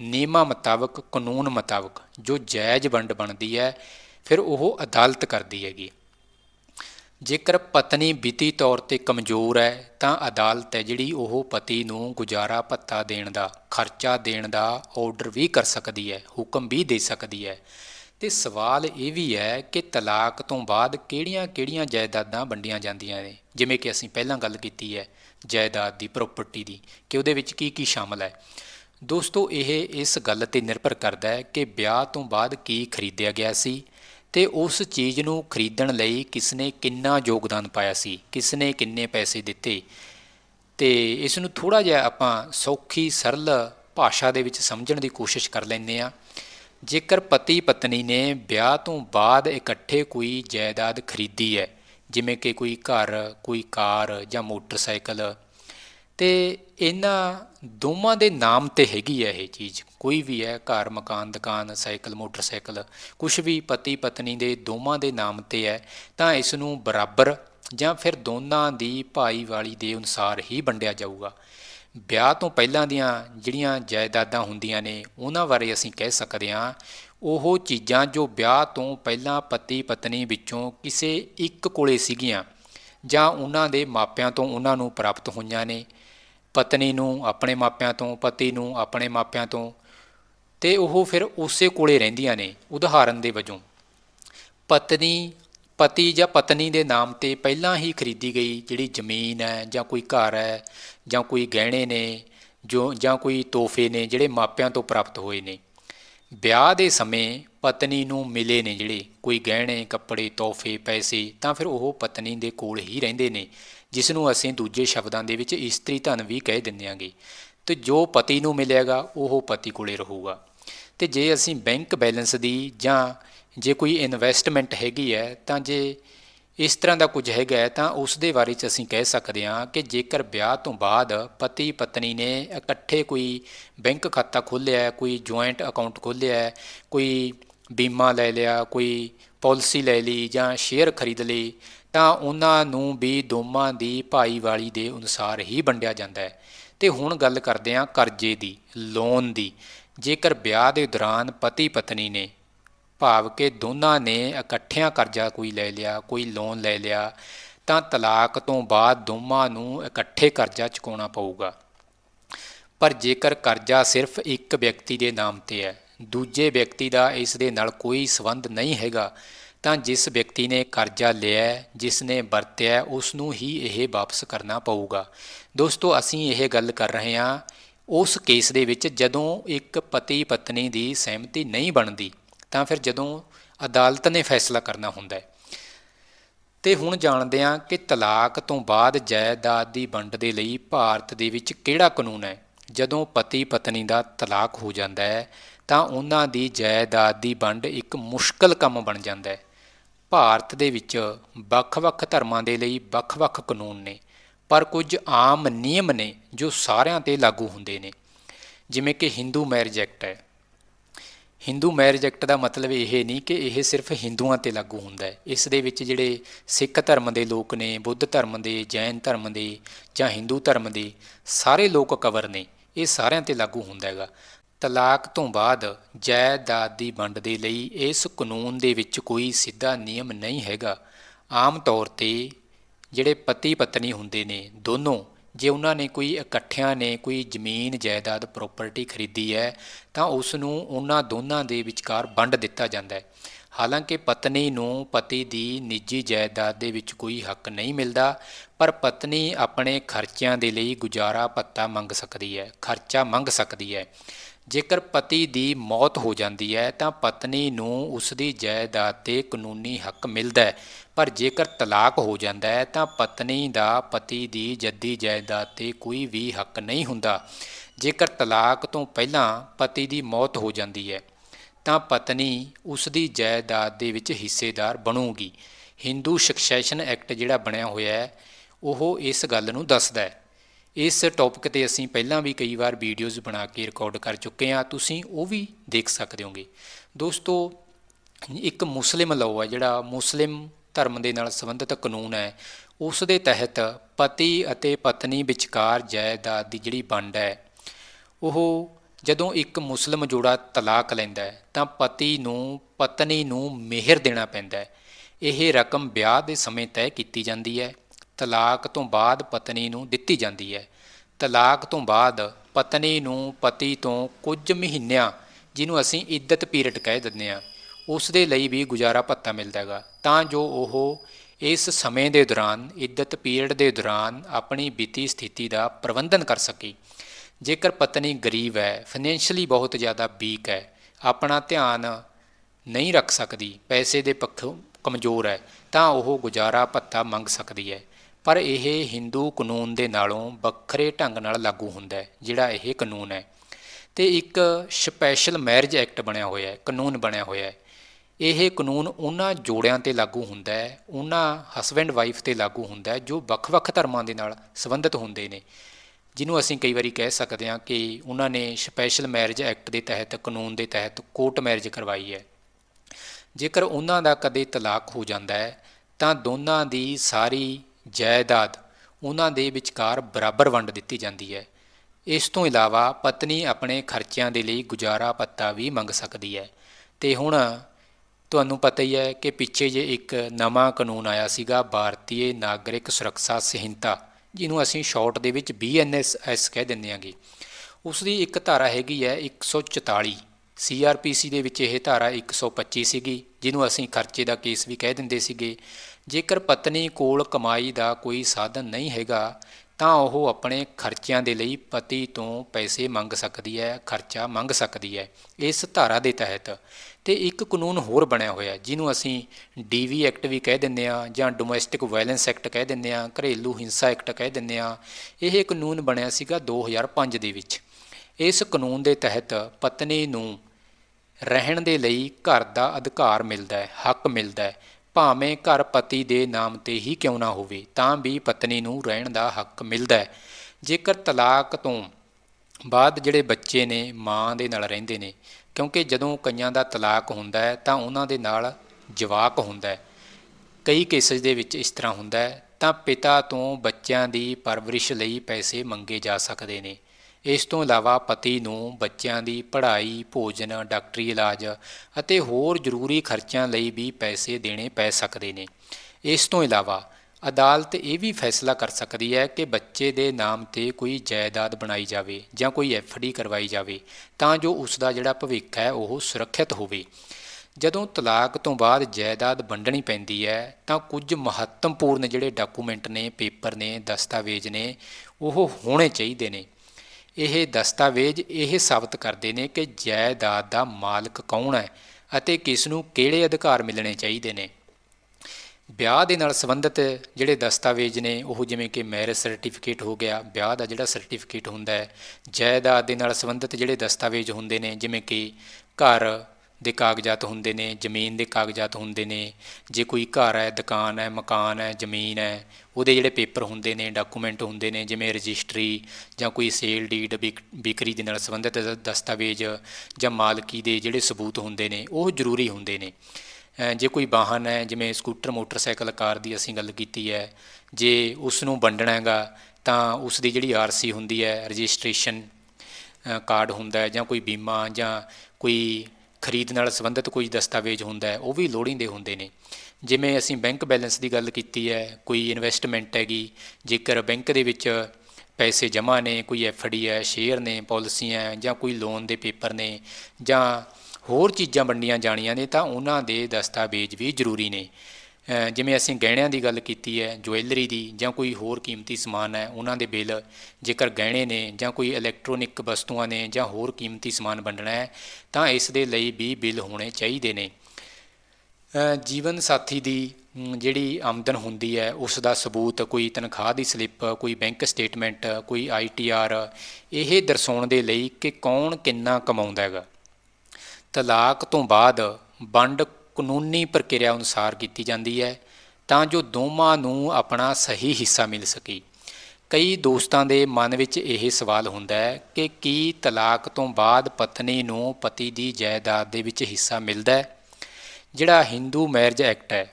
ਨਿਯਮਾਂ ਮੁਤਾਬਕ, ਕਾਨੂੰਨ ਮੁਤਾਬਕ ਜੋ ਜਾਇਜ਼ ਵੰਡ ਬਣਦੀ ਹੈ, ਫਿਰ ਉਹ ਅਦਾਲਤ ਕਰਦੀ ਹੈਗੀ ਜੇਕਰ ਪਤਨੀ ਵਿੱਤੀ ਤੌਰ ਤੇ ਕਮਜ਼ੋਰ ਹੈ, ਤਾਂ ਅਦਾਲਤ ਹੈ ਜਿਹੜੀ ਉਹ ਪਤੀ ਨੂੰ ਗੁਜ਼ਾਰਾ ਭੱਤਾ ਦੇਣ ਦਾ, ਖਰਚਾ ਦੇਣ ਦਾ ਆਰਡਰ ਵੀ ਕਰ ਸਕਦੀ ਹੈ, ਹੁਕਮ ਵੀ ਦੇ ਸਕਦੀ ਹੈ। ਤੇ ਸਵਾਲ ਇਹ ਵੀ ਹੈ ਕਿ ਤਲਾਕ ਤੋਂ ਬਾਅਦ ਕਿਹੜੀਆਂ-ਕਿਹੜੀਆਂ ਜਾਇਦਾਦਾਂ ਵੰਡੀਆਂ ਜਾਂਦੀਆਂ ਨੇ? ਜਿਵੇਂ ਕਿ ਅਸੀਂ ਪਹਿਲਾਂ ਗੱਲ ਕੀਤੀ ਹੈ ਜਾਇਦਾਦ ਦੀ ਪ੍ਰਾਪਰਟੀ ਦੀ, ਕਿ ਉਹਦੇ ਵਿੱਚ ਕੀ ਕੀ ਸ਼ਾਮਲ ਹੈ। ਦੋਸਤੋ, ਇਹ ਇਸ ਗੱਲ ਤੇ ਨਿਰਭਰ ਕਰਦਾ ਹੈ ਕਿ ਵਿਆਹ ਤੋਂ ਬਾਅਦ ਕੀ ਖਰੀਦਿਆ ਗਿਆ ਸੀ ਤੇ ਉਸ ਚੀਜ਼ ਨੂੰ ਖਰੀਦਣ ਲਈ ਕਿਸਨੇ ਕਿੰਨਾ ਯੋਗਦਾਨ ਪਾਇਆ ਸੀ, ਕਿਸਨੇ ਕਿੰਨੇ ਪੈਸੇ ਦਿੱਤੇ। ਤੇ ਇਸ ਨੂੰ ਥੋੜਾ ਜਿਹਾ ਆਪਾਂ ਸੌਖੀ, ਸਰਲ ਭਾਸ਼ਾ ਦੇ ਵਿੱਚ ਸਮਝਣ ਦੀ ਕੋਸ਼ਿਸ਼ ਕਰ ਲੈਂਦੇ ਆ ਜੇਕਰ ਪਤੀ ਪਤਨੀ ਨੇ ਵਿਆਹ ਤੋਂ ਬਾਅਦ ਇਕੱਠੇ ਕੋਈ ਜਾਇਦਾਦ ਖਰੀਦੀ ਹੈ, ਜਿਵੇਂ ਕਿ ਕੋਈ ਘਰ, ਕੋਈ ਕਾਰ ਜਾਂ ਮੋਟਰਸਾਈਕਲ, ਤੇ ਇਹਨਾਂ ਦੋਵਾਂ ਦੇ ਨਾਮ ਤੇ ਹੈਗੀ ਹੈ ਇਹ ਚੀਜ਼। ਕੋਈ ਵੀ ਹੈ, ਘਰ, ਮਕਾਨ, ਦੁਕਾਨ, ਸਾਈਕਲ, ਮੋਟਰਸਾਈਕਲ ਕੁਝ ਵੀ ਪਤੀ ਪਤਨੀ ਦੇ ਦੋਵਾਂ ਦੇ ਨਾਮ ਤੇ ਹੈ, ਤਾਂ ਇਸ ਨੂੰ ਬਰਾਬਰ ਜਾਂ ਫਿਰ ਦੋਨਾਂ ਦੀ ਭਾਈਵਾਲੀ ਦੇ ਅਨੁਸਾਰ ਹੀ ਵੰਡਿਆ ਜਾਊਗਾ। ਵਿਆਹ ਤੋਂ ਪਹਿਲਾਂ ਦੀਆਂ ਜਿਹੜੀਆਂ ਜਾਇਦਾਦਾਂ ਹੁੰਦੀਆਂ ਨੇ, ਉਹਨਾਂ ਬਾਰੇ ਅਸੀਂ ਕਹਿ ਸਕਦੇ ਹਾਂ, ਉਹ ਚੀਜ਼ਾਂ ਜੋ ਵਿਆਹ ਤੋਂ ਪਹਿਲਾਂ ਪਤੀ ਪਤਨੀ ਵਿੱਚੋਂ ਕਿਸੇ ਇੱਕ ਕੋਲੇ ਸੀਗੀਆਂ, ਜਾਂ ਉਹਨਾਂ ਦੇ ਮਾਪਿਆਂ ਤੋਂ ਉਹਨਾਂ ਨੂੰ ਪ੍ਰਾਪਤ ਹੋਈਆਂ ਨੇ, ਪਤਨੀ ਨੂੰ ਆਪਣੇ ਮਾਪਿਆਂ ਤੋਂ, ਪਤੀ ਨੂੰ ਆਪਣੇ ਮਾਪਿਆਂ ਤੋਂ, ਤੇ ਉਹ ਫਿਰ ਉਸੇ ਕੋਲੇ ਰਹਿੰਦੀਆਂ ਨੇ, ਉਦਾਹਰਨ ਦੇ ਵਜੋਂ। ਪਤਨੀ ਪਤੀ ਜਾਂ ਪਤਨੀ ਦੇ ਨਾਮ ਤੇ ਪਹਿਲਾਂ ਹੀ ਖਰੀਦੀ ਗਈ ਜਿਹੜੀ ਜ਼ਮੀਨ ਹੈ ਜਾਂ ਕੋਈ ਘਰ ਹੈ ਜਾਂ ਕੋਈ ਗਹਿਣੇ ਨੇ, ਜੋ ਜਾਂ ਕੋਈ ਤੋਹਫੇ ਨੇ ਜਿਹੜੇ ਮਾਪਿਆਂ ਤੋਂ ਪ੍ਰਾਪਤ ਹੋਏ ਨੇ। ਵਿਆਹ ਦੇ ਸਮੇਂ ਪਤਨੀ ਨੂੰ ਮਿਲੇ ਨੇ ਜਿਹੜੇ ਕੋਈ ਗਹਿਣੇ, ਕੱਪੜੇ, ਤੋਹਫੇ, ਪੈਸੇ ਤਾਂ ਫਿਰ ਉਹ ਪਤਨੀ ਦੇ ਕੋਲ ਹੀ ਰਹਿੰਦੇ ਨੇ ਜਿਸ ਨੂੰ ਅਸੀਂ ਦੂਜੇ ਸ਼ਬਦਾਂ ਦੇ ਵਿੱਚ ਇਸਤਰੀ ਧਨ ਵੀ ਕਹਿ ਦਿੰਦੇ ਆਂਗੇ ਤੇ ਜੋ ਪਤੀ ਨੂੰ ਮਿਲੇਗਾ ਉਹ ਪਤੀ ਕੋਲੇ ਰਹੂਗਾ। ਤੇ ਜੇ ਅਸੀਂ ਬੈਂਕ ਬੈਲੈਂਸ ਦੀ ਜਾਂ ਜੇ ਕੋਈ ਇਨਵੈਸਟਮੈਂਟ ਹੈਗੀ ਹੈ, ਤਾਂ ਜੇ ਇਸ ਤਰ੍ਹਾਂ ਦਾ ਕੁਝ ਹੈਗਾ ਤਾਂ ਉਸ ਦੇ ਬਾਰੇ ਚ ਅਸੀਂ ਕਹਿ ਸਕਦੇ ਹਾਂ ਕਿ ਜੇਕਰ ਵਿਆਹ ਤੋਂ ਬਾਅਦ ਪਤੀ ਪਤਨੀ ਨੇ ਇਕੱਠੇ ਕੋਈ ਬੈਂਕ ਖਾਤਾ ਖੋਲ੍ਹਿਆ ਕੋਈ ਜੁਆਇੰਟ ਅਕਾਊਂਟ ਖੋਲ੍ਹਿਆ ਕੋਈ ਬੀਮਾ ਲੈ ਲਿਆ, ਕੋਈ ਪਾਲਿਸੀ ਲੈ ਲਈ ਜਾਂ ਸ਼ੇਅਰ ਖਰੀਦ ਲਈ, ਤਾਂ ਉਹਨਾਂ ਨੂੰ ਵੀ ਦੋਵਾਂ ਦੀ ਭਾਈਵਾਲੀ ਦੇ ਅਨੁਸਾਰ ਹੀ ਵੰਡਿਆ ਜਾਂਦਾ ਹੈ। ਤੇ ਹੁਣ ਗੱਲ ਕਰਦੇ ਹਾਂ ਕਰਜ਼ੇ ਦੀ ਲੋਨ ਦੀ। ਜੇਕਰ ਵਿਆਹ ਦੇ ਦੌਰਾਨ ਪਤੀ ਪਤਨੀ ਨੇ ਭਾਵ ਕਿ ਦੋਨਾਂ ਨੇ ਇਕੱਠਿਆਂ ਕਰਜ਼ਾ ਕੋਈ ਲੈ ਲਿਆ, ਕੋਈ ਲੋਨ ਲੈ ਲਿਆ, ਤਾਂ ਤਲਾਕ ਤੋਂ ਬਾਅਦ ਦੋਵਾਂ ਨੂੰ ਇਕੱਠੇ ਕਰਜ਼ਾ ਚੁਕਾਉਣਾ ਪਊਗਾ। ਪਰ ਜੇਕਰ ਕਰਜ਼ਾ ਸਿਰਫ ਇੱਕ ਵਿਅਕਤੀ ਦੇ ਨਾਮ ਤੇ ਹੈ, ਦੂਜੇ ਵਿਅਕਤੀ ਦਾ ਇਸ ਦੇ ਨਾਲ ਕੋਈ ਸਬੰਧ ਨਹੀਂ ਹੈਗਾ, ਤਾਂ ਜਿਸ ਵਿਅਕਤੀ ਨੇ ਕਰਜ਼ਾ ਲਿਆ, ਜਿਸ ਨੇ ਵਰਤਿਆ, ਉਸ ਨੂੰ ਹੀ ਇਹ ਵਾਪਸ ਕਰਨਾ ਪਊਗਾ। ਦੋਸਤੋ, ਅਸੀਂ ਇਹ ਗੱਲ ਕਰ ਰਹੇ ਹਾਂ, ਉਸ ਕੇਸ ਦੇ ਵਿੱਚ ਜਦੋਂ ਇੱਕ ਪਤੀ ਪਤਨੀ ਦੀ ਸਹਿਮਤੀ ਨਹੀਂ ਬਣਦੀ ਤਾਂ ਫਿਰ ਜਦੋਂ ਅਦਾਲਤ ਨੇ ਫੈਸਲਾ ਕਰਨਾ ਹੁੰਦਾ ਹੈ। ਤੇ ਹੁਣ ਜਾਣਦੇ ਹਾਂ ਕਿ ਤਲਾਕ ਤੋਂ ਬਾਅਦ ਜਾਇਦਾਦ ਦੀ ਵੰਡ ਦੇ ਲਈ ਭਾਰਤ ਦੇ ਵਿੱਚ ਕਿਹੜਾ ਕਾਨੂੰਨ ਹੈ। ਜਦੋਂ ਪਤੀ ਪਤਨੀ ਦਾ ਤਲਾਕ ਹੋ ਜਾਂਦਾ ਹੈ, ਤਾਂ ਉਹਨਾਂ ਦੀ ਜਾਇਦਾਦ ਦੀ ਵੰਡ ਇੱਕ ਮੁਸ਼ਕਲ ਕੰਮ ਬਣ ਜਾਂਦਾ ਹੈ। ਭਾਰਤ ਦੇ ਵਿੱਚ ਵੱਖ-ਵੱਖ ਧਰਮਾਂ ਦੇ ਲਈ ਵੱਖ-ਵੱਖ ਕਾਨੂੰਨ ਨੇ, ਪਰ ਕੁਝ ਆਮ ਨਿਯਮ ਨੇ ਜੋ ਸਾਰਿਆਂ ਤੇ ਲਾਗੂ ਹੁੰਦੇ ਨੇ। ਜਿਵੇਂ ਕਿ ਹਿੰਦੂ ਮੈਰਿਜ ਐਕਟ ਹੈ। ਹਿੰਦੂ ਮੈਰਿਜ ਐਕਟ ਦਾ ਮਤਲਬ ਇਹ ਨਹੀਂ ਕਿ ਇਹ ਸਿਰਫ ਹਿੰਦੂਆਂ ਤੇ ਲਾਗੂ ਹੁੰਦਾ ਹੈ। ਇਸ ਦੇ ਵਿੱਚ ਜਿਹੜੇ ਸਿੱਖ ਧਰਮ ਦੇ ਲੋਕ ਨੇ, ਬੁੱਧ ਧਰਮ ਦੇ, ਜੈਨ ਧਰਮ ਦੇ ਜਾਂ ਹਿੰਦੂ ਧਰਮ ਦੇ ਸਾਰੇ ਲੋਕ ਕਵਰ ਨੇ, ਇਹ ਸਾਰਿਆਂ ਤੇ ਲਾਗੂ ਹੁੰਦਾ ਹੈਗਾ। ਤਲਾਕ ਤੋਂ ਬਾਅਦ ਜਾਇਦਾਦ ਦੀ ਵੰਡ ਦੇ ਲਈ ਇਸ ਕਾਨੂੰਨ ਦੇ ਵਿੱਚ ਕੋਈ ਸਿੱਧਾ ਨਿਯਮ ਨਹੀਂ ਹੈਗਾ। ਆਮ ਤੌਰ ਤੇ ਜਿਹੜੇ ਪਤੀ ਪਤਨੀ ਹੁੰਦੇ ਨੇ, ਦੋਨੋਂ ਜੇ ਉਹਨਾਂ ਨੇ ਕੋਈ ਇਕੱਠਿਆਂ ਨੇ ਕੋਈ ਜ਼ਮੀਨ, ਜਾਇਦਾਦ ਪ੍ਰਾਪਰਟੀ ਖਰੀਦੀ ਹੈ, ਤਾਂ ਉਸ ਨੂੰ ਉਹਨਾਂ ਦੋਨਾਂ ਦੇ ਵਿਚਕਾਰ ਵੰਡ ਦਿੱਤਾ ਜਾਂਦਾ ਹੈ। ਹਾਲਾਂਕਿ ਪਤਨੀ ਨੂੰ ਪਤੀ ਦੀ ਨਿੱਜੀ ਜਾਇਦਾਦ ਦੇ ਵਿੱਚ ਕੋਈ ਹੱਕ ਨਹੀਂ ਮਿਲਦਾ, ਪਰ ਪਤਨੀ ਆਪਣੇ ਖਰਚਿਆਂ ਦੇ ਲਈ ਗੁਜ਼ਾਰਾ ਭੱਤਾ ਮੰਗ ਸਕਦੀ ਹੈ, ਖਰਚਾ ਮੰਗ ਸਕਦੀ ਹੈ। ਜੇਕਰ ਪਤੀ ਦੀ ਮੌਤ ਹੋ ਜਾਂਦੀ ਹੈ, ਤਾਂ ਪਤਨੀ ਨੂੰ ਉਸ ਦੀ ਜਾਇਦਾਦ ਤੇ ਕਾਨੂੰਨੀ ਹੱਕ ਮਿਲਦਾ ਹੈ। ਪਰ ਜੇਕਰ ਤਲਾਕ ਹੋ ਜਾਂਦਾ ਹੈ, ਤਾਂ ਪਤਨੀ ਦਾ, ਪਤੀ ਦੀ ਜੱਦੀ ਜਾਇਦਾਦ ਤੇ ਕੋਈ ਵੀ ਹੱਕ ਨਹੀਂ ਹੁੰਦਾ। ਜੇਕਰ ਤਲਾਕ ਤੋਂ ਪਹਿਲਾਂ ਪਤੀ ਦੀ ਮੌਤ ਹੋ ਜਾਂਦੀ ਹੈ, ਤਾਂ ਪਤਨੀ ਉਸ ਦੀ ਜਾਇਦਾਦ ਦੇ ਵਿੱਚ ਹਿੱਸੇਦਾਰ ਬਣੂਗੀ। ਹਿੰਦੂ ਸਕਸੈਸ਼ਨ ਐਕਟ ਜਿਹੜਾ ਬਣਿਆ ਹੋਇਆ ਹੈ, ਉਹ ਇਸ ਗੱਲ ਨੂੰ ਦੱਸਦਾ ਹੈ। ਇਸ ਟੌਪਿਕ ਤੇ ਅਸੀਂ ਪਹਿਲਾਂ ਵੀ ਕਈ ਵਾਰ ਵੀਡੀਓਜ਼ ਬਣਾ ਕੇ ਰਿਕਾਰਡ ਕਰ ਚੁੱਕੇ ਹਾਂ, ਤੁਸੀਂ ਉਹ ਵੀ ਦੇਖ ਸਕਦੇ ਹੋਗੇ। ਦੋਸਤੋ, ਇੱਕ ਮੁਸਲਿਮ ਲਾਅ ਹੈ ਜਿਹੜਾ ਮੁਸਲਿਮ ਧਰਮ ਦੇ ਨਾਲ ਸੰਬੰਧਿਤ ਕਾਨੂੰਨ ਹੈ ਉਸ ਦੇ ਤਹਿਤ ਪਤੀ ਅਤੇ ਪਤਨੀ ਵਿਚਕਾਰ ਜਾਇਦਾਦ ਦੀ ਜਿਹੜੀ ਵੰਡ ਹੈ, ਉਹ ਜਦੋਂ ਇੱਕ ਮੁਸਲਮ ਜੋੜਾ ਤਲਾਕ ਲੈਂਦਾ ਹੈ, ਤਾਂ ਪਤੀ ਨੂੰ, ਪਤਨੀ ਨੂੰ ਮਿਹਰ ਦੇਣਾ ਪੈਂਦਾ ਹੈ। ਇਹ ਰਕਮ ਵਿਆਹ ਦੇ ਸਮੇਂ ਤੈਅ ਕੀਤੀ ਜਾਂਦੀ ਹੈ। ਤਲਾਕ ਤੋਂ ਬਾਅਦ ਪਤਨੀ ਨੂੰ ਦਿੱਤੀ ਜਾਂਦੀ ਹੈ। ਤਲਾਕ ਤੋਂ ਬਾਅਦ ਪਤਨੀ ਨੂੰ ਪਤੀ ਤੋਂ ਕੁਝ ਮਹੀਨਿਆਂ, ਜਿਹਨੂੰ ਅਸੀਂ ਇੱਦਤ ਪੀਰੀਅਡ ਕਹਿ ਦਿੰਦੇ ਹਾਂ, ਉਸ ਦੇ ਲਈ ਵੀ ਗੁਜ਼ਾਰਾ ਭੱਤਾ ਮਿਲਦਾ ਹੈਗਾ। ਤਾਂ ਜੋ ਉਹ ਇਸ ਸਮੇਂ ਦੇ ਦੌਰਾਨ ਇੱਦਤ ਪੀਰੀਅਡ ਦੇ ਦੌਰਾਨ ਆਪਣੀ ਵਿੱਤੀ ਸਥਿਤੀ ਦਾ ਪ੍ਰਬੰਧਨ ਕਰ ਸਕੇ। ਜੇਕਰ ਪਤਨੀ ਗਰੀਬ ਹੈ ਫਾਈਨੈਂਸ਼ੀਅਲੀ ਬਹੁਤ ਜ਼ਿਆਦਾ ਵੀਕ ਹੈ, ਆਪਣਾ ਧਿਆਨ ਨਹੀਂ ਰੱਖ ਸਕਦੀ, ਪੈਸੇ ਦੇ ਪੱਖੋਂ ਕਮਜ਼ੋਰ ਹੈ, ਤਾਂ ਉਹ ਗੁਜ਼ਾਰਾ ਭੱਤਾ ਮੰਗ ਸਕਦੀ ਹੈ। ਪਰ ਇਹ ਹਿੰਦੂ ਕਾਨੂੰਨ ਦੇ ਨਾਲੋਂ ਵੱਖਰੇ ਢੰਗ ਨਾਲ ਲਾਗੂ ਹੁੰਦਾ ਹੈ, ਜਿਹੜਾ ਇਹ ਕਾਨੂੰਨ ਹੈ। ਤੇ ਇੱਕ ਸਪੈਸ਼ਲ ਮੈਰਿਜ ਐਕਟ ਬਣਿਆ ਹੋਇਆ ਹੈ, ਕਾਨੂੰਨ ਬਣਿਆ ਹੋਇਆ ਹੈ। ਇਹ ਕਾਨੂੰਨ ਉਹਨਾਂ ਜੋੜਿਆਂ ਤੇ ਲਾਗੂ ਹੁੰਦਾ ਹੈ, ਉਹਨਾਂ ਹਸਬੈਂਡ ਵਾਈਫ ਤੇ ਲਾਗੂ ਹੁੰਦਾ ਹੈ, ਜੋ ਵੱਖ-ਵੱਖ ਧਰਮਾਂ ਦੇ ਨਾਲ ਸੰਬੰਧਿਤ ਹੁੰਦੇ ਨੇ। ਜਿਹਨੂੰ ਅਸੀਂ ਕਈ ਵਾਰੀ ਕਹਿ ਸਕਦੇ ਹਾਂ ਕਿ ਉਹਨਾਂ ਨੇ ਸਪੈਸ਼ਲ ਮੈਰਿਜ ਐਕਟ ਦੇ ਤਹਿਤ, ਕਾਨੂੰਨ ਦੇ ਤਹਿਤ ਕੋਰਟ ਮੈਰਿਜ ਕਰਵਾਈ ਹੈ। ਜੇਕਰ ਉਹਨਾਂ ਦਾ ਕਦੇ ਤਲਾਕ ਹੋ ਜਾਂਦਾ ਹੈ, ਤਾਂ ਦੋਨਾਂ ਦੀ ਸਾਰੀ ਜਾਇਦਾਦ ਉਹਨਾਂ ਦੇ ਵਿਚਕਾਰ ਬਰਾਬਰ ਵੰਡ ਦਿੱਤੀ ਜਾਂਦੀ ਹੈ। ਇਸ ਤੋਂ ਇਲਾਵਾ ਪਤਨੀ ਆਪਣੇ ਖਰਚਿਆਂ ਦੇ ਲਈ ਗੁਜ਼ਾਰਾ ਪੱਤਾ ਵੀ ਮੰਗ ਸਕਦੀ ਹੈ। ਤੇ ਹੁਣ ਤੁਹਾਨੂੰ ਪਤਾ ਹੀ ਹੈ ਕਿ ਪਿੱਛੇ ਜੇ ਇੱਕ ਨਵਾਂ ਕਾਨੂੰਨ ਆਇਆ ਸੀਗਾ, ਭਾਰਤੀ ਨਾਗਰਿਕ ਸੁਰੱਖਿਆ ਸੰਹਿਤਾ, ਜਿਹਨੂੰ ਅਸੀਂ ਸ਼ਾਰਟ ਦੇ ਵਿੱਚ BNSS ਕਹਿ ਦਿੰਦੇ ਆਂਗੇ ਉਸ ਦੀ ਇੱਕ ਧਾਰਾ ਹੈਗੀ ਹੈ 144 CRPC ਦੇ ਵਿੱਚ ਇਹ ਧਾਰਾ 125 ਸੀਗੀ, ਜਿਹਨੂੰ ਅਸੀਂ ਖਰਚੇ ਦਾ ਕੇਸ ਵੀ ਕਹਿ ਦਿੰਦੇ ਸੀਗੇ। ਜੇਕਰ ਪਤਨੀ ਕੋਲ ਕਮਾਈ ਦਾ ਕੋਈ ਸਾਧਨ ਨਹੀਂ ਹੈਗਾ, ਤਾਂ ਉਹ ਆਪਣੇ ਖਰਚਿਆਂ ਦੇ ਲਈ ਪਤੀ ਤੋਂ ਪੈਸੇ ਮੰਗ ਸਕਦੀ ਹੈ, ਖਰਚਾ ਮੰਗ ਸਕਦੀ ਹੈ, ਇਸ ਧਾਰਾ ਦੇ ਤਹਿਤ। ਤੇ ਇੱਕ ਕਾਨੂੰਨ ਹੋਰ ਬਣਿਆ ਹੋਇਆ, ਜਿਹਨੂੰ ਅਸੀਂ ਡੀਵੀ ਐਕਟ ਵੀ ਕਹਿ ਦਿੰਦੇ ਆ ਜਾਂ ਡੋਮੈਸਟਿਕ ਵਾਇਲੈਂਸ ਐਕਟ ਕਹਿ ਦਿੰਦੇ ਆ ਘਰੇਲੂ ਹਿੰਸਾ ਐਕਟ ਕਹਿ ਦਿੰਦੇ ਆ ਇਹ ਕਾਨੂੰਨ ਬਣਿਆ ਸੀਗਾ 2005 ਦੇ ਵਿੱਚ। ਇਸ ਕਾਨੂੰਨ ਦੇ ਤਹਿਤ ਪਤਨੀ ਨੂੰ ਰਹਿਣ ਦੇ ਲਈ ਘਰ ਦਾ ਅਧਿਕਾਰ ਮਿਲਦਾ ਹੈ, ਹੱਕ ਮਿਲਦਾ ਹੈ ਭਾਵੇਂ ਘਰ ਪਤੀ ਦੇ ਨਾਮ ਤੇ ਹੀ ਕਿਉਂ ਨਾ ਹੋਵੇ, ਤਾਂ ਵੀ ਪਤਨੀ ਨੂੰ ਰਹਿਣ ਦਾ ਹੱਕ ਮਿਲਦਾ ਹੈ। ਜੇਕਰ ਤਲਾਕ ਤੋਂ ਬਾਅਦ ਜਿਹੜੇ ਬੱਚੇ ਨੇ, ਮਾਂ ਦੇ ਨਾਲ ਰਹਿੰਦੇ ਨੇ, ਕਿਉਂਕਿ ਜਦੋਂ ਕਈਆਂ ਦਾ ਤਲਾਕ ਹੁੰਦਾ ਹੈ, ਤਾਂ ਉਹਨਾਂ ਦੇ ਨਾਲ ਜਵਾਕ ਹੁੰਦਾ ਹੈ। ਕਈ ਕੇਸਿਸ ਦੇ ਵਿੱਚ ਇਸ ਤਰ੍ਹਾਂ ਹੁੰਦਾ ਹੈ, ਤਾਂ ਪਿਤਾ ਤੋਂ ਬੱਚਿਆਂ ਦੀ ਪਰਵਰਿਸ਼ ਲਈ ਪੈਸੇ ਮੰਗੇ ਜਾ ਸਕਦੇ ਨੇ। ਇਸ ਤੋਂ ਇਲਾਵਾ ਪਤੀ ਨੂੰ ਬੱਚਿਆਂ ਦੀ ਪੜ੍ਹਾਈ, ਭੋਜਨ, ਡਾਕਟਰੀ ਇਲਾਜ ਅਤੇ ਹੋਰ ਜ਼ਰੂਰੀ ਖਰਚਿਆਂ ਲਈ ਵੀ ਪੈਸੇ ਦੇਣੇ ਪੈ ਸਕਦੇ ਨੇ। ਇਸ ਤੋਂ ਇਲਾਵਾ ਅਦਾਲਤ ਇਹ ਵੀ ਫੈਸਲਾ ਕਰ ਸਕਦੀ ਹੈ ਕਿ ਬੱਚੇ ਦੇ ਨਾਮ ਤੇ ਕੋਈ ਜਾਇਦਾਦ ਬਣਾਈ ਜਾਵੇ ਜਾਂ ਕੋਈ ਐਫਡੀ ਕਰਵਾਈ ਜਾਵੇ ਤਾਂ ਜੋ ਉਸ ਦਾ ਜਿਹੜਾ ਭਵਿੱਖ ਹੈ ਉਹ ਸੁਰੱਖਿਅਤ ਹੋਵੇ। ਜਦੋਂ ਤਲਾਕ ਤੋਂ ਬਾਅਦ ਜਾਇਦਾਦ ਵੰਡਣੀ ਪੈਂਦੀ ਹੈ ਤਾਂ ਕੁਝ ਮਹੱਤਵਪੂਰਨ ਜਿਹੜੇ ਡਾਕੂਮੈਂਟ ਨੇ, ਪੇਪਰ ਨੇ, ਦਸਤਾਵੇਜ਼ ਨੇ ਉਹ ਹੋਣੇ ਚਾਹੀਦੇ ਨੇ। ਇਹ ਦਸਤਾਵੇਜ਼ ਇਹ ਸਾਬਤ ਕਰਦੇ ਨੇ ਕਿ ਜਾਇਦਾਦ ਦਾ ਮਾਲਕ ਕੌਣ ਹੈ ਅਤੇ ਕਿਸ ਨੂੰ ਕਿਹੜੇ ਅਧਿਕਾਰ ਮਿਲਣੇ ਚਾਹੀਦੇ ਨੇ। ਵਿਆਹ ਦੇ ਨਾਲ ਸੰਬੰਧਿਤ ਜਿਹੜੇ ਦਸਤਾਵੇਜ਼ ਨੇ, ਉਹ ਜਿਵੇਂ ਕਿ ਮੈਰਿਜ ਸਰਟੀਫਿਕੇਟ ਹੋ ਗਿਆ, ਵਿਆਹ ਦਾ ਜਿਹੜਾ ਸਰਟੀਫਿਕੇਟ ਹੁੰਦਾ ਹੈ, ਜਾਇਦਾਦ ਦੇ ਨਾਲ ਸੰਬੰਧਿਤ ਜਿਹੜੇ ਦਸਤਾਵੇਜ਼ ਹੁੰਦੇ ਨੇ, ਜਿਵੇਂ ਕਿ ਘਰ ਦੇ ਕਾਗਜ਼ਾਤ ਹੁੰਦੇ ਨੇ, ਜ਼ਮੀਨ ਦੇ ਕਾਗਜ਼ਾਤ ਹੁੰਦੇ ਨੇ। ਜੇ ਕੋਈ ਘਰ ਹੈ, ਦੁਕਾਨ ਹੈ, ਮਕਾਨ ਹੈ, ਜ਼ਮੀਨ ਹੈ, ਉਹਦੇ ਜਿਹੜੇ ਪੇਪਰ ਹੁੰਦੇ ਨੇ, ਡਾਕੂਮੈਂਟ ਹੁੰਦੇ ਨੇ, ਜਿਵੇਂ ਰਜਿਸਟਰੀ ਜਾਂ ਕੋਈ ਸੇਲ ਡੀਡ ਵਿਕਰੀ ਦੇ ਨਾਲ ਸੰਬੰਧਿਤ ਦਸਤਾਵੇਜ਼ ਜਾਂ ਮਾਲਕੀ ਦੇ ਜਿਹੜੇ ਸਬੂਤ ਹੁੰਦੇ ਨੇ, ਉਹ ਜ਼ਰੂਰੀ ਹੁੰਦੇ ਨੇ। ਜੇ ਕੋਈ ਵਾਹਨ ਹੈ, ਜਿਵੇਂ ਸਕੂਟਰ, ਮੋਟਰਸਾਈਕਲ, ਕਾਰ ਦੀ ਅਸੀਂ ਗੱਲ ਕੀਤੀ ਹੈ, ਜੇ ਉਸ ਨੂੰ ਵੰਡਣਾ ਹੈਗਾ, ਤਾਂ ਉਸ ਦੀ ਜਿਹੜੀ ਆਰਸੀ ਹੁੰਦੀ ਹੈ, ਰਜਿਸਟ੍ਰੇਸ਼ਨ ਕਾਰਡ ਹੁੰਦਾ ਹੈ ਜਾਂ ਕੋਈ ਬੀਮਾ ਜਾਂ ਕੋਈ ਖਰੀਦ ਨਾਲ ਸੰਬੰਧਿਤ ਕੋਈ ਦਸਤਾਵੇਜ਼ ਹੁੰਦਾ ਹੈ, ਉਹ ਵੀ ਲੋੜੀਂਦੇ ਹੁੰਦੇ ਨੇ। ਜਿਵੇਂ ਅਸੀਂ ਬੈਂਕ ਬੈਲੈਂਸ ਦੀ ਗੱਲ ਕੀਤੀ ਹੈ, ਕੋਈ ਇਨਵੈਸਟਮੈਂਟ ਹੈਗੀ, ਜੇਕਰ ਬੈਂਕ ਦੇ ਵਿੱਚ ਪੈਸੇ ਜਮ੍ਹਾਂ ਨੇ, ਕੋਈ ਡੀ ਹੈ, ਸ਼ੇਅਰ ਨੇ, ਪਾਲਿਸੀਆਂ ਜਾਂ ਕੋਈ ਲੋਨ ਦੇ ਪੇਪਰ ਨੇ, ਜਾਂ ਹੋਰ ਚੀਜ਼ਾਂ ਵੰਡੀਆਂ ਜਾਣੀਆਂ ਨੇ, ਤਾਂ ਉਹਨਾਂ ਦੇ ਦਸਤਾਵੇਜ਼ ਵੀ ਜ਼ਰੂਰੀ ਨੇ। ਜਿਵੇਂ ਅਸੀਂ ਗਹਿਣਿਆਂ ਦੀ ਗੱਲ ਕੀਤੀ ਹੈ, ਜੁਐਲਰੀ ਦੀ ਜਾਂ ਕੋਈ ਹੋਰ ਕੀਮਤੀ ਸਮਾਨ ਹੈ, ਉਹਨਾਂ ਦੇ ਬਿੱਲ ਜੇਕਰ ਗਹਿਣੇ ਨੇ ਜਾਂ ਕੋਈ ਇਲੈਕਟ੍ਰੋਨਿਕ ਵਸਤੂਆਂ ਨੇ ਜਾਂ ਹੋਰ ਕੀਮਤੀ ਸਮਾਨ ਵੰਡਣਾ ਹੈ, ਤਾਂ ਇਸ ਦੇ ਲਈ ਵੀ ਬਿੱਲ ਹੋਣੇ ਚਾਹੀਦੇ ਨੇ। ਜੀਵਨ ਸਾਥੀ ਦੀ ਜਿਹੜੀ ਆਮਦਨ ਹੁੰਦੀ ਹੈ, ਉਸ ਦਾ ਸਬੂਤ ਕੋਈ ਤਨਖਾਹ ਦੀ ਸਲਿੱਪ, ਕੋਈ ਬੈਂਕ ਸਟੇਟਮੈਂਟ, ਕੋਈ ਆਈਟੀਆਰ ਇਹ ਦਰਸਾਉਣ ਦੇ ਲਈ ਕਿ ਕੌਣ ਕਿੰਨਾ ਕਮਾਉਂਦਾ ਹੈਗਾ। ਤਲਾਕ ਤੋਂ ਬਾਅਦ ਵੰਡ ਕਾਨੂੰਨੀ ਪ੍ਰਕਿਰਿਆ ਅਨੁਸਾਰ ਕੀਤੀ ਜਾਂਦੀ ਹੈ ਤਾਂ ਜੋ ਦੋਵਾਂ ਨੂੰ ਆਪਣਾ ਸਹੀ ਹਿੱਸਾ ਮਿਲ ਸਕੇ। ਕਈ ਦੋਸਤਾਂ ਦੇ ਮਨ ਵਿੱਚ ਇਹ ਸਵਾਲ ਹੁੰਦਾ ਹੈ ਕਿ ਕੀ ਤਲਾਕ ਤੋਂ ਬਾਅਦ ਪਤਨੀ ਨੂੰ ਪਤੀ ਦੀ ਜਾਇਦਾਦ ਦੇ ਵਿੱਚ ਹਿੱਸਾ ਮਿਲਦਾ ਹੈ? ਜਿਹੜਾ ਹਿੰਦੂ ਮੈਰਿਜ ਐਕਟ ਹੈ,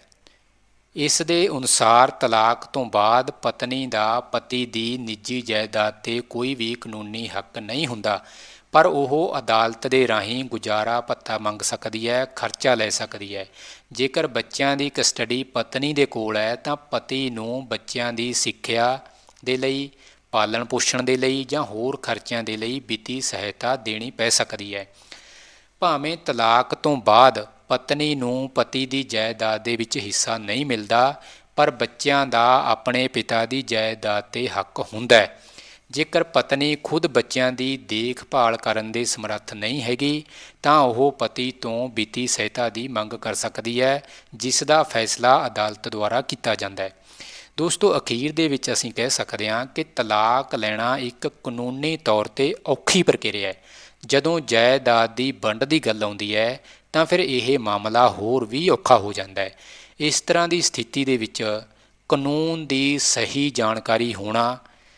ਇਸ ਦੇ ਅਨੁਸਾਰ ਤਲਾਕ ਤੋਂ ਬਾਅਦ ਪਤਨੀ ਦਾ ਪਤੀ ਦੀ ਨਿੱਜੀ ਜਾਇਦਾਦ ਤੇ ਕੋਈ ਵੀ ਕਾਨੂੰਨੀ ਹੱਕ ਨਹੀਂ ਹੁੰਦਾ। ਪਰ ਉਹ ਅਦਾਲਤ ਦੇ ਰਾਹੀਂ ਗੁਜ਼ਾਰਾ ਭੱਤਾ ਮੰਗ ਸਕਦੀ ਹੈ, ਖਰਚਾ ਲੈ ਸਕਦੀ ਹੈ। ਜੇਕਰ ਬੱਚਿਆਂ ਦੀ ਕਸਟਡੀ ਪਤਨੀ ਦੇ ਕੋਲ ਹੈ, ਤਾਂ ਪਤੀ ਨੂੰ ਬੱਚਿਆਂ ਦੀ ਸਿੱਖਿਆ ਦੇ ਲਈ, ਪਾਲਣ ਪੋਸ਼ਣ ਦੇ ਲਈ ਜਾਂ ਹੋਰ ਖਰਚਿਆਂ ਦੇ ਲਈ ਵਿੱਤੀ ਸਹਾਇਤਾ ਦੇਣੀ ਪੈ ਸਕਦੀ ਹੈ। ਭਾਵੇਂ ਤਲਾਕ ਤੋਂ ਬਾਅਦ ਪਤਨੀ ਨੂੰ ਪਤੀ ਦੀ ਜਾਇਦਾਦ ਦੇ ਵਿੱਚ ਹਿੱਸਾ ਨਹੀਂ ਮਿਲਦਾ, ਪਰ ਬੱਚਿਆਂ ਦਾ ਆਪਣੇ ਪਿਤਾ ਦੀ ਜਾਇਦਾਦ ਤੇ ਹੱਕ ਹੁੰਦਾ ਹੈ। ਜੇਕਰ ਪਤਨੀ ਖੁਦ ਬੱਚਿਆਂ ਦੀ ਦੇਖਭਾਲ ਕਰਨ ਦੇ ਸਮਰੱਥ ਨਹੀਂ ਹੈਗੀ, ਤਾਂ ਉਹ ਪਤੀ ਤੋਂ ਵਿੱਤੀ ਸਹਾਇਤਾ ਦੀ ਮੰਗ ਕਰ ਸਕਦੀ ਹੈ, ਜਿਸ ਦਾ ਫੈਸਲਾ ਅਦਾਲਤ ਦੁਆਰਾ ਕੀਤਾ ਜਾਂਦਾ ਹੈ। ਦੋਸਤੋ, ਅਖੀਰ ਦੇ ਵਿੱਚ ਅਸੀਂ ਕਹਿ ਸਕਦੇ ਹਾਂ ਕਿ ਤਲਾਕ ਲੈਣਾ ਇੱਕ ਕਾਨੂੰਨੀ ਤੌਰ ਤੇ ਔਖੀ ਪ੍ਰਕਿਰਿਆ ਹੈ। ਜਦੋਂ ਜਾਇਦਾਦ ਦੀ ਵੰਡ ਦੀ ਗੱਲ ਆਉਂਦੀ ਹੈ, ਤਾਂ ਫਿਰ ਇਹ ਮਾਮਲਾ ਹੋਰ ਵੀ ਔਖਾ ਹੋ ਜਾਂਦਾ ਹੈ। ਇਸ ਤਰ੍ਹਾਂ ਦੀ ਸਥਿਤੀ ਦੇ ਵਿੱਚ ਕਾਨੂੰਨ ਦੀ ਸਹੀ ਜਾਣਕਾਰੀ ਹੋਣਾ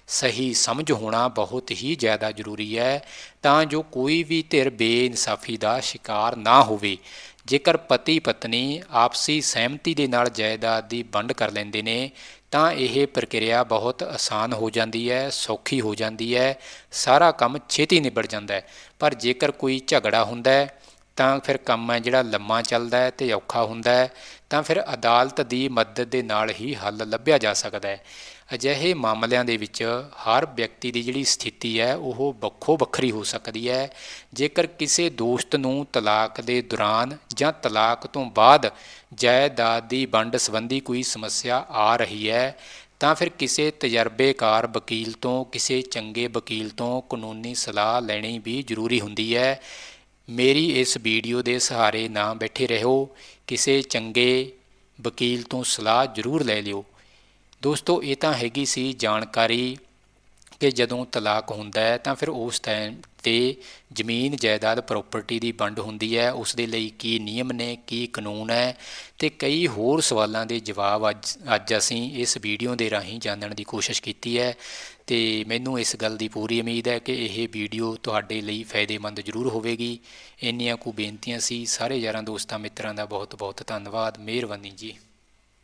ਸਹੀ ਸਮਝ ਹੋਣਾ ਬਹੁਤ ਹੀ ਜ਼ਿਆਦਾ ਜ਼ਰੂਰੀ ਹੈ, ਤਾਂ ਜੋ ਕੋਈ ਵੀ ਧਿਰ ਬੇਇਨਸਾਫੀ ਦਾ ਸ਼ਿਕਾਰ ਨਾ ਹੋਵੇ। ਜੇਕਰ ਪਤੀ ਪਤਨੀ ਆਪਸੀ ਸਹਿਮਤੀ ਦੇ ਨਾਲ ਜਾਇਦਾਦ ਦੀ ਵੰਡ ਕਰ ਲੈਂਦੇ ਨੇ, ਤਾਂ ਇਹ ਪ੍ਰਕਿਰਿਆ ਬਹੁਤ ਆਸਾਨ ਹੋ ਜਾਂਦੀ ਹੈ, ਸੌਖੀ ਹੋ ਜਾਂਦੀ ਹੈ, ਸਾਰਾ ਕੰਮ ਛੇਤੀ ਨਿਬੜ ਜਾਂਦਾ ਹੈ। ਪਰ ਜੇਕਰ ਕੋਈ ਝਗੜਾ ਹੁੰਦਾ ਹੈ, ਤਾਂ ਫਿਰ ਕੰਮ ਹੈ ਜਿਹੜਾ ਲੰਮਾ ਚੱਲਦਾ ਹੈ ਤੇ ਔਖਾ ਹੁੰਦਾ ਹੈ, ਤਾਂ ਫਿਰ ਅਦਾਲਤ ਦੀ ਮਦਦ ਦੇ ਨਾਲ ਹੀ ਹੱਲ ਲੱਭਿਆ ਜਾ ਸਕਦਾ ਹੈ। ਅਜਿਹੇ ਮਾਮਲਿਆਂ ਦੇ ਵਿੱਚ ਹਰ ਵਿਅਕਤੀ ਦੀ ਜਿਹੜੀ ਸਥਿਤੀ ਹੈ, ਉਹ ਵੱਖੋ ਵੱਖਰੀ ਹੋ ਸਕਦੀ ਹੈ। ਜੇਕਰ ਕਿਸੇ ਦੋਸਤ ਨੂੰ ਤਲਾਕ ਦੇ ਦੌਰਾਨ ਜਾਂ ਤਲਾਕ ਤੋਂ ਬਾਅਦ ਜਾਇਦਾਦ ਦੀ ਵੰਡ ਸੰਬੰਧੀ ਕੋਈ ਸਮੱਸਿਆ ਆ ਰਹੀ ਹੈ, ਤਾਂ ਫਿਰ ਕਿਸੇ ਤਜਰਬੇਕਾਰ ਵਕੀਲ ਤੋਂ, ਕਿਸੇ ਚੰਗੇ ਵਕੀਲ ਤੋਂ ਕਾਨੂੰਨੀ ਸਲਾਹ ਲੈਣੀ ਵੀ ਜ਼ਰੂਰੀ ਹੁੰਦੀ ਹੈ। ਮੇਰੀ ਇਸ ਵੀਡੀਓ ਦੇ ਸਹਾਰੇ ਨਾ ਬੈਠੇ ਰਹੋ। ਕਿਸੇ ਚੰਗੇ ਵਕੀਲ ਤੋਂ ਸਲਾਹ ਜ਼ਰੂਰ ਲੈ ਲਿਓ। ਦੋਸਤੋ, ਇਹ ਤਾਂ ਹੈਗੀ ਸੀ ਜਾਣਕਾਰੀ ਕਿ ਜਦੋਂ ਤਲਾਕ ਹੁੰਦਾ ਹੈ, ਤਾਂ ਫਿਰ ਉਸ ਟਾਈਮ ਤੇ ਜ਼ਮੀਨ ਜਾਇਦਾਦ ਪ੍ਰਾਪਰਟੀ ਦੀ ਵੰਡ ਹੁੰਦੀ ਹੈ। ਉਸ ਦੇ ਲਈ ਕੀ ਨਿਯਮ ਨੇ, ਕੀ ਕਾਨੂੰਨ ਹੈ? ਤੇ ਕਈ ਹੋਰ ਸਵਾਲਾਂ ਦੇ ਜਵਾਬ ਅੱਜ ਅੱਜ ਅਸੀਂ ਇਸ ਵੀਡੀਓ ਦੇ ਰਾਹੀਂ ਜਾਣਨ ਦੀ ਕੋਸ਼ਿਸ਼ ਕੀਤੀ ਹੈ। ਤੇ ਮੈਨੂੰ ਇਸ ਗੱਲ ਦੀ ਪੂਰੀ ਉਮੀਦ ਹੈ ਕਿ ਇਹ ਵੀਡੀਓ ਤੁਹਾਡੇ ਲਈ ਫਾਇਦੇਮੰਦ ਜ਼ਰੂਰ ਹੋਵੇਗੀ। ਇੰਨੀਆਂ ਕੁ ਬੇਨਤੀਆਂ ਸੀ। ਸਾਰੇ ਯਾਰਾਂ ਦੋਸਤਾਂ, ਮਿੱਤਰਾਂ ਦਾ ਬਹੁਤ ਬਹੁਤ ਧੰਨਵਾਦ। ਮਿਹਰਬਾਨੀ ਜੀ।